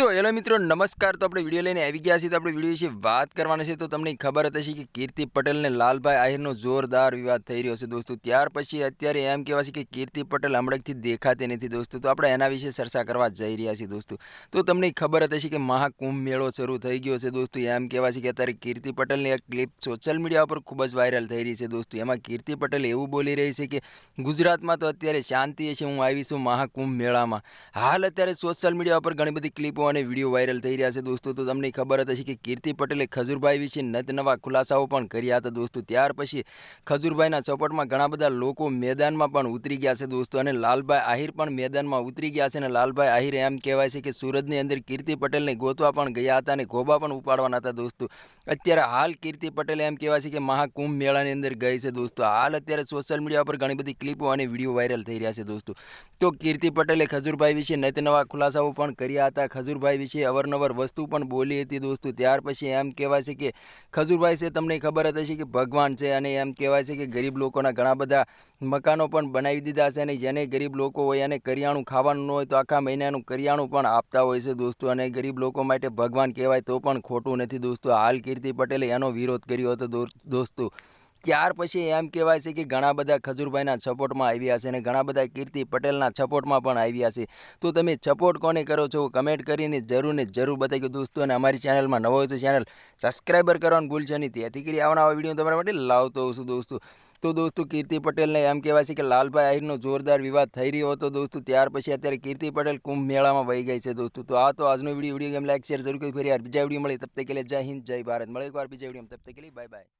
તો હેલો મિત્રો, નમસ્કાર. તો આપણે વીડિયો લઈને આવી ગયા છીએ. તો આપણે વીડિયો વિશે વાત કરવાના છે. તો તમને ખબર હતી હશે કે કીર્તિ પટેલને લાલભાઈ આહિરનો જોરદાર વિવાદ થઈ રહ્યો છે દોસ્તો. ત્યાર પછી અત્યારે એમ કહેવાય છે કે કીર્તિ પટેલ હમણાંથી દેખાતી નથી દોસ્તો. તો આપણે એના વિશે ચર્ચા કરવા જઈ રહ્યા છીએ દોસ્તો. તો તમને ખબર હતી હશે કે મહાકુંભ મેળો શરૂ થઈ ગયો છે દોસ્તો. એમ કહેવાય છે કે અત્યારે કીર્તિ પટેલની એક ક્લિપ સોશિયલ મીડિયા ઉપર ખૂબ જ વાયરલ થઈ રહી છે દોસ્તો. એમાં કીર્તિ પટેલ એવું બોલી રહી છે કે, ગુજરાતમાં તો અત્યારે શાંતિ છે. હું આવી છું મહાકુંભ મેળામાં. હાલ અત્યારે સોશિયલ મીડિયા ઉપર ઘણી બધી ક્લિપો અને વીડિયો વાયરલ થઈ રહ્યા છે દોસ્તો. તો તમને ખબર હતી કે કીર્તિ પટેલે ખજૂરભાઈ વિશે નત નવા ખુલાસાઓ પણ કર્યા હતા દોસ્તો. ત્યાર પછી ખજૂરભાઈના સપોર્ટમાં ઘણા બધા લોકો મેદાનમાં પણ ઉતરી ગયા છે દોસ્તો અને લાલભાઈ આહિર પણ મેદાનમાં ઉતરી ગયા છે અને લાલભાઈ આહિર એમ કહેવાય છે કે સુરતની અંદર કીર્તિ પટેલને ગોતવા પણ ગયા હતા અને ગોબા પણ ઉપાડવાના હતા દોસ્તો. અત્યારે હાલ કીર્તિ પટેલ એમ કહેવાય છે કે મહાકુંભ મેળાની અંદર ગઈ છે દોસ્તો. હાલ અત્યારે સોશિયલ મીડિયા પર ઘણી બધી ક્લિપો અને વીડિયો વાયરલ થઈ રહ્યા છે દોસ્તો. તો કીર્તિ પટેલે ખજૂરભાઈ વિશે નત નવા ખુલાસાઓ પણ કર્યા હતા. ખજૂરભાઈ વિશે અવારનવાર વસ્તુ પણ બોલી હતી દોસ્તો. ત્યાર પછી એમ કહેવાય છે કે ખજૂરભાઈ છે, તમને ખબર જ હશે કે ભગવાન છે અને એમ કહેવાય છે કે ગરીબ લોકોના ઘણા બધા મકાનો પણ બનાવી દીધા છે અને જેને ગરીબ લોકો હોય એને કરિયાણું ખાવાનું હોય તો આખા મહિનાનું કરિયાણું પણ આપતા હોય છે દોસ્તો. અને ગરીબ લોકો માટે ભગવાન કહેવાય તો પણ ખોટું નથી દોસ્તો. હાલ કીર્તિ પટેલે એનો વિરોધ કર્યો હતો દોસ્તો. ત્યાર પછી એમ કહેવાય છે કે ઘણા બધા ખજૂરભાઈના સપોર્ટમાં આવ્યા છે અને ઘણા બધા કીર્તિ પટેલના સપોર્ટમાં પણ આવ્યા છે. તો તમે સપોર્ટ કોને કરો છો? કમેન્ટ કરીને જરૂર ને જરૂર બતાવી દોસ્તો. અને અમારી ચેનલમાં નવો હોય તો ચેનલ સબસ્ક્રાઈબર કરવાનું ભૂલશો નહીં. તેથી કરી આવનારા વીડિયો તમારા માટે લાવતો હોઉં છું દોસ્તો. તો દોસ્તો કીર્તિ પટેલને એમ કહેવાય છે કે લાલભાઈ આહિરનો જોરદાર વિવાદ થઈ રહ્યો હતો દોસ્તો. ત્યાર પછી અત્યારે કીર્તિ પટેલ કુંભ મેળામાં વહી ગઈ છે દોસ્તો. તો આ તો આજનો video video game like, share જરૂર કરી. ફરી યાર બીજા વીડિયો મળે તબ તક કે જય હિન્દ, જય ભારત. મળે એકવાર બીજા વીડિયો તબ તક બાય બાય.